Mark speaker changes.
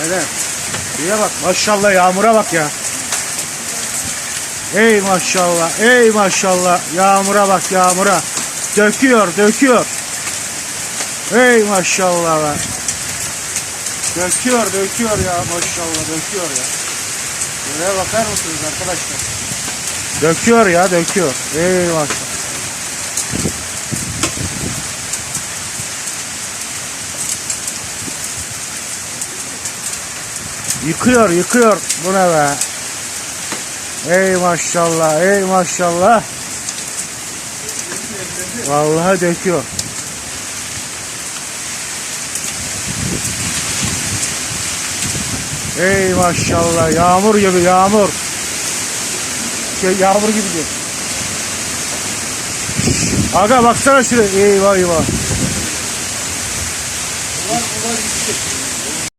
Speaker 1: Aynen. Şuraya bak maşallah yağmura bak ya. Ey maşallah, ey maşallah. Yağmura bak yağmura. Döküyor, döküyor. Ey maşallah be. Döküyor, döküyor ya maşallah döküyor ya. Buraya bakar mısınız arkadaşlar? Döküyor ya, döküyor. Ey maşallah. Yıkıyor, yıkıyor. Bu ne be? Ey maşallah, ey maşallah. Vallahi döküyor. Ey maşallah, yağmur gibi yağmur. Şey, yağmur gibi diyor. Aga baksana şuraya. Eyvah eyvah.
Speaker 2: Bunlar bunlar gidecek.